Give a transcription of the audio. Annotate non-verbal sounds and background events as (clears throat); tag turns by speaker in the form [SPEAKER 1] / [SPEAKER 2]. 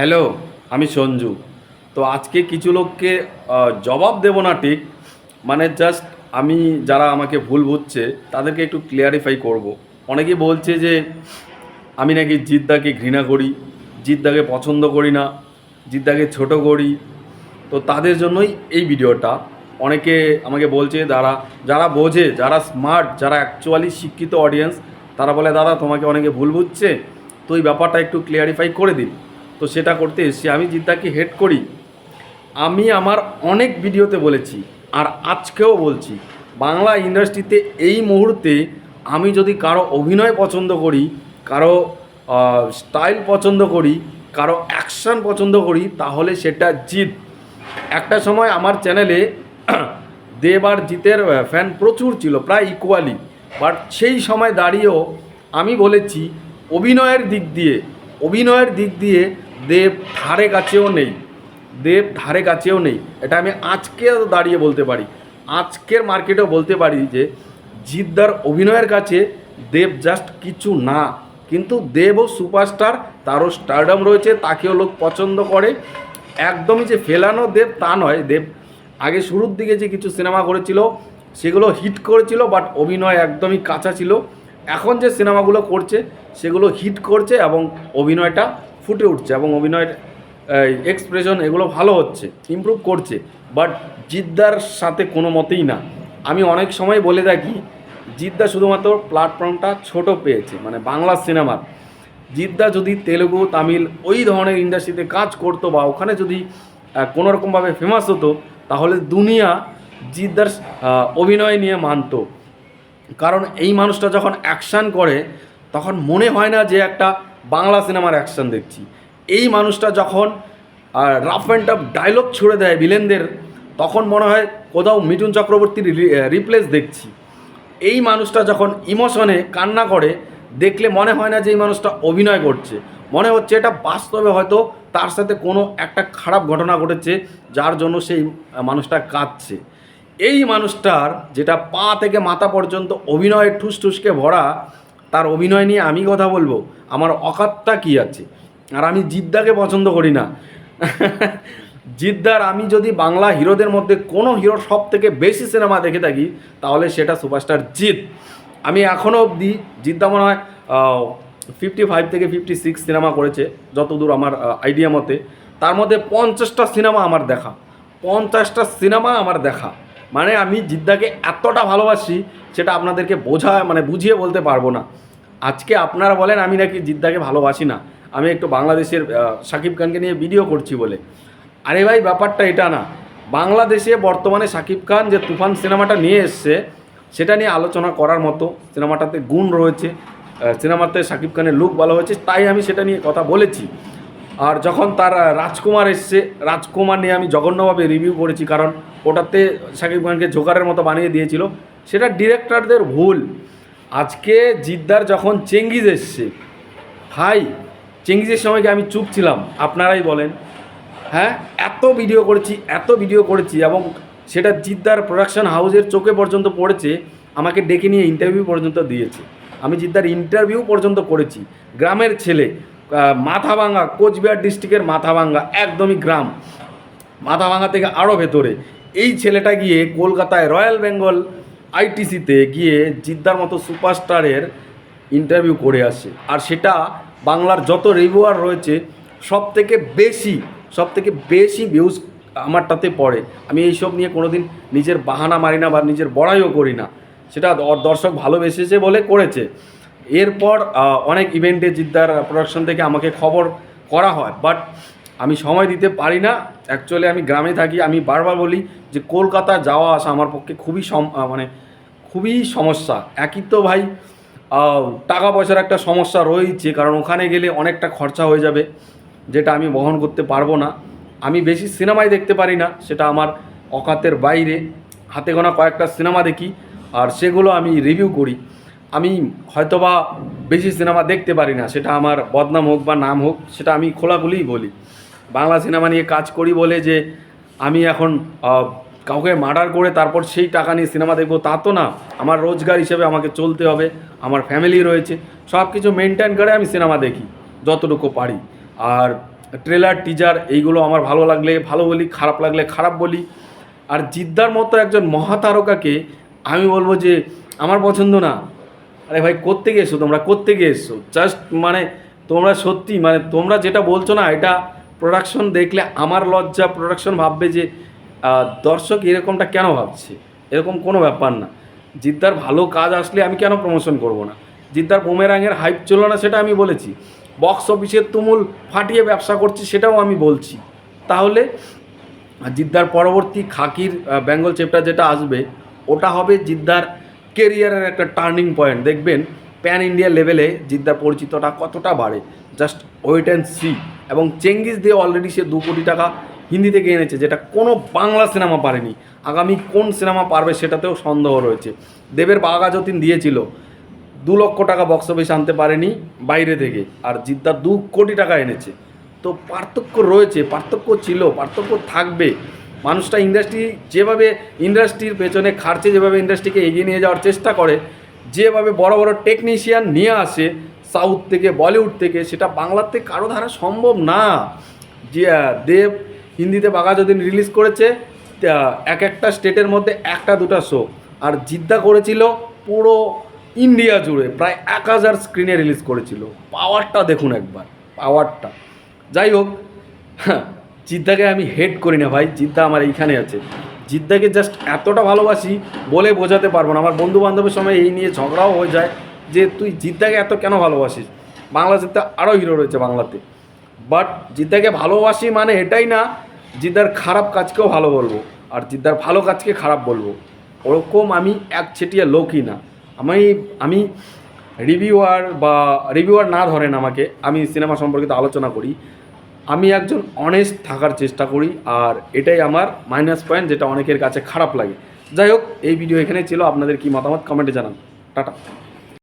[SPEAKER 1] Hello, আমি সঞ্জু। তো আজকে কিছু লোককে জবাব দেব না ঠিক মানে জাস্ট আমি যারা আমাকে ভুল বুঝছে, তাদেরকে একটু ক্লিয়ারিফাই করব। অনেকে বলছে যে, আমি নাকি জিদ্দাকে ঘৃণা করি, জিদ্দাকে পছন্দ করি না, জিদ্দাকে ছোট করি। তো তাদের জন্যই এই ভিডিওটা। অনেকে আমাকে বলছে যারা যারা বোঝে, যারা স্মার্ট যারা অ্যাকচুয়ালি শিক্ষিত অডিয়েন্স তারা বলে, দাদা, তোমাকে অনেকে ভুল বুঝছে, তো এই ব্যাপারটা একটু ক্লিয়ারিফাই করে দিন। তো সেটা করতে এসেছি। আমি জিদ্দাকে হেড করি। আমি আমার অনেক ভিডিওতে বলেছি আর আজকেও বলছি, বাংলা ইন্ডাস্ট্রিতে এই মুহূর্তে আমি যদি কারও অভিনয় পছন্দ করি, কারও স্টাইল পছন্দ করি, কারও অ্যাকশন পছন্দ করি, তাহলে সেটা জিত একটা সময় আমার চ্যানেলে (clears throat) দেব আর জিতের ফ্যান প্রচুর ছিল, প্রায় ইকুয়ালি বাট সেই সময় দাঁড়িয়েও আমি বলেছি, অভিনয়ের দিক দিয়ে, অভিনয়ের দিক দিয়ে দেব ধারে কাছেও নেই, দেব ধারে কাছেও নেই। এটা আমি আজকে দাঁড়িয়ে বলতে পারি, আজকের মার্কেটেও বলতে পারি যে, জিদ্দার অভিনয়ের কাছে দেব জাস্ট কিছু না, কিন্তু দেবও সুপারস্টার তারও স্টারডম রয়েছে, তাকেও লোক পছন্দ করে। একদমই যে ফেলানো দেব তা নয়, দেব আগে শুরুর দিকে যে কিছু সিনেমা করেছিল, সেগুলো হিট করেছিল বাট অভিনয় একদমই কাঁচা ছিল। এখন যে সিনেমাগুলো করছে, সেগুলো হিট করছে এবং অভিনয়টা ফুটে উঠছে এবং অভিনয়ের এক্সপ্রেশন এগুলো ভালো হচ্ছে ইমপ্রুভ করছে বাট জিদ্দার সাথে কোনো মতেই না। আমি অনেক সময় বলে থাকি, জিদ্দা শুধুমাত্র প্ল্যাটফর্মটা ছোট পেয়েছে মানে বাংলা সিনেমার জিদ্দা যদি তেলেগু, তামিল ওই ধরনের ইন্ডাস্ট্রিতে কাজ করতো বা ওখানে যদি কোনো রকমভাবে ফেমাস হতো, তাহলে দুনিয়া জিদ্দার অভিনয় নিয়ে মানতো। কারণ এই মানুষটা যখন অ্যাকশান করে, তখন মনে হয় না যে একটা বাংলা সিনেমার অ্যাকশন দেখছি। এই মানুষটা যখন রাফ অ্যান্ড টাফ ডায়লগ ছুড়ে দেয় ভিলেনদের তখন মনে হয় কোথাও মিঠুন চক্রবর্তীর রিপ্লেস দেখছি। এই মানুষটা যখন ইমোশনে কান্না করে, দেখলে মনে হয় না যে এই মানুষটা অভিনয় করছে। মনে হচ্ছে এটা বাস্তবে হয়তো তার সাথে কোনো একটা খারাপ ঘটনা ঘটেছে, যার জন্য সেই মানুষটা কাঁদছে। এই মানুষটার যেটা পা থেকে মাথা পর্যন্ত অভিনয়ে ঠুস ঠুসকে ভরা তার অভিনয় নিয়ে আমি কথা বলব, আমার অকাতটা কি আছে? আর আমি জিদ্দাকে পছন্দ করি না। জিদ্দার আমি যদি বাংলা হিরোদের মধ্যে কোনো হিরোর সব থেকে বেশি সিনেমা দেখে থাকি, তাহলে সেটা সুপারস্টার জিৎ। আমি এখনও অবধি জিদ্দা মনে হয় ফিফটি ফাইভ থেকে ফিফটি সিক্স সিনেমা করেছে, যতদূর আমার আইডিয়া মতে। তার মধ্যে পঞ্চাশটা সিনেমা আমার দেখা। পঞ্চাশটা সিনেমা আমার দেখা। মানে আমি জিদ্দাকে এতটা ভালোবাসি সেটা আপনাদেরকে বোঝা মানে বুঝিয়ে বলতে পারব না। আজকে আপনারা বলেন আমি নাকি জিদ্দাকে ভালোবাসি না। আমি একটু বাংলাদেশের শাকিব খানকে নিয়ে ভিডিও করছি বলে। আরে ভাই, ব্যাপারটা এটা না। বাংলাদেশে বর্তমানে শাকিব খান যে তুফান সিনেমাটা নিয়ে এসছে, সেটা নিয়ে আলোচনা করার মতো সিনেমাটাতে গুণ রয়েছে সিনেমাতে শাকিব খানের লুক ভালো হয়েছে, তাই আমি সেটা নিয়ে কথা বলেছি। আর যখন তার রাজকুমার এসছে, রাজকুমার নিয়ে আমি জঘন্যভাবে রিভিউ করেছি, কারণ ওটাতে শাকিব খানকে জোকারের মতো বানিয়ে দিয়েছিল। সেটা ডিরেক্টরদের ভুল। আজকে জিদ্দার যখন চেঙ্গিজ এসছে হাই চেঙ্গিজের সময় আমি চুপ ছিলাম? আপনারাই বলেন। হ্যাঁ এত ভিডিও করেছি, এত ভিডিও করেছি এবং সেটা জিদ্দার প্রোডাকশন হাউসের চোখে পর্যন্ত পড়েছে, আমাকে ডেকে নিয়ে ইন্টারভিউ পর্যন্ত দিয়েছে। আমি জিদ্দার ইন্টারভিউ পর্যন্ত করেছি। গ্রামের ছেলে মাথাভাঙ্গা, কোচবিহার ডিস্ট্রিক্টের মাথাভাঙ্গা, একদমই গ্রাম। মাথাভাঙ্গা থেকে আরও ভেতরে। এই ছেলেটা গিয়ে কলকাতায় রয়্যাল বেঙ্গল আইটিসিতে গিয়ে জিদ্দার মতো সুপারস্টারের ইন্টারভিউ করে আসে। আর সেটা বাংলার যত রিভিউয়ার রয়েছে সব থেকে বেশি সব থেকে বেশি ভিউজ আমারটাতে পড়ে। আমি এইসব নিয়ে কোনো দিন নিজের বাহানা মারি না বা নিজের বড়াইও করি না। সেটা দর্শক ভালোবেসেছে বলে করেছে। এরপর অনেক ইভেন্টে জিদ্দার প্রোডাকশন থেকে আমাকে খবর করা হয়। বাট আমি সময় দিতে পারি না। অ্যাকচুয়ালি আমি গ্রামে থাকি, আমি বারবার বলি যে কলকাতা যাওয়া আসা আমার পক্ষে খুবই সম মানে খুবই সমস্যা। একই তো ভাই টাকা পয়সার একটা সমস্যা রয়েছে কারণ ওখানে গেলে অনেকটা খরচা হয়ে যাবে, যেটা আমি বহন করতে পারব না। আমি বেশি সিনেমাই দেখতে পারি না, সেটা আমার অকাতের বাইরে। হাতে গোনা কয়েকটা সিনেমা দেখি, আর সেগুলো আমি রিভিউ করি। আমি হয়তোবা বেশি সিনেমা দেখতে পারি না, সেটা আমার বদনাম হোক বা নাম হোক, সেটা আমি খোলাখুলিই বলি। বাংলা সিনেমা নিয়ে কাজ করি বলে যে আমি এখন কাউকে মার্ডার করে তারপর সেই টাকা নিয়ে সিনেমা দেখব, তা তো না। আমার রোজগার হিসেবে আমাকে চলতে হবে, আমার ফ্যামিলি রয়েছে। সব কিছু মেনটেন করে আমি সিনেমা দেখি, যতটুকু পারি। আর ট্রেলার টিজার এইগুলো আমার ভালো লাগলে, ভালো বলি, খারাপ লাগলে খারাপ বলি। আর জিদ্দার মতো একজন মহাতারকাকে আমি বলব যে, আমার পছন্দ না। আরে ভাই, কোত্থেকে এসো তোমরা? কোত্থেকে এসছো? জাস্ট মানে তোমরা সত্যি মানে তোমরা যেটা বলছো না, এটা প্রোডাকশন দেখলে আমার লজ্জা প্রোডাকশন ভাববে যে দর্শক এরকমটা কেন ভাবছে? এরকম কোনো ব্যাপার না। জিদ্দার ভালো কাজ আসলে আমি কেন প্রমোশন করব না? জিদ্দার বোমেরাঙের হাইপ ছিল না সেটা আমি বলেছি। বক্স অফিসের তুমুল ফাটিয়ে ব্যবসা করছি সেটাও আমি বলছি। তাহলে জিদ্দার পরবর্তী খাকির বেঙ্গল চ্যাপ্টার যেটা আসবে, ওটা হবে জিদ্দার কেরিয়ারের একটা টার্নিং পয়েন্ট দেখবেন প্যান ইন্ডিয়া লেভেলে জিদ্দার পরিচিতটা কতটা বাড়ে। Just wait and see. এবং চেঙ্গিস দিয়ে অলরেডি সে দু কোটি টাকা হিন্দি থেকে এনেছে, যেটা কোনো বাংলা সিনেমা পারেনি। আগামী কোন সিনেমা পারবে সেটাতেও সন্দেহ রয়েছে। দেবের বাঘা যতীন দিয়েছিল, দু লক্ষ টাকা বক্স অফিস আনতে পারেনি বাইরে থেকে, আর জিদ্দার দু কোটি টাকা এনেছে। তো পার্থক্য রয়েছে, পার্থক্য ছিল, পার্থক্য থাকবে। মানুষটা ইন্ডাস্ট্রি যেভাবে ইন্ডাস্ট্রির পেছনে খার্চে যেভাবে ইন্ডাস্ট্রিকে এগিয়ে নিয়ে যাওয়ার চেষ্টা করে, যেভাবে বড় বড় টেকনিশিয়ান নিয়ে আসে সাউথ থেকে বলিউড থেকে সেটা বাংলাতে কারও ধারা সম্ভব না। যে দেব হিন্দিতে বাঘা যদিন রিলিজ করেছে এক একটা স্টেটের মধ্যে একটা দুটা শো আর জিদ্দা করেছিল পুরো ইন্ডিয়া জুড়ে প্রায় এক হাজার স্ক্রিনে রিলিজ করেছিল। পাওয়ারটা দেখুন একবার পাওয়ারটা যাই হোক হ্যাঁ, জিদ্দাকে আমি হেড করি না ভাই জিদ্দা আমার এইখানে আছে। জিদ্দাকে জাস্ট এতটা ভালোবাসি বলে বোঝাতে পারব না। আমার বন্ধু বান্ধবের সময় এই নিয়ে ঝগড়াও হয়ে যায়। যে তুই জিদ্দাকে এত কেন ভালোবাসিস? বাংলাদেশে আরও হিরো রয়েছে বাংলাতে। বাট জিদ্দাকে ভালোবাসি মানে এটাই না, জিদ্দার খারাপ কাজকেও ভালো বলব, আর জিদ্দার ভালো কাজকে খারাপ বলব। ওরকম আমি একচেটিয়া লোকই না। আমি আমি রিভিউয়ার বা রিভিউয়ার না ধরেন আমাকে, আমি সিনেমা সম্পর্কিত আলোচনা করি। আমি একজন অনেস্ট থাকার চেষ্টা করি, আর এটাই আমার মাইনাস পয়েন্ট যেটা অনেকের কাছে খারাপ লাগে। যাই হোক, এই ভিডিও এখানে ছিল। আপনাদের কি মতামত? কমেন্টে জানান। টাটা।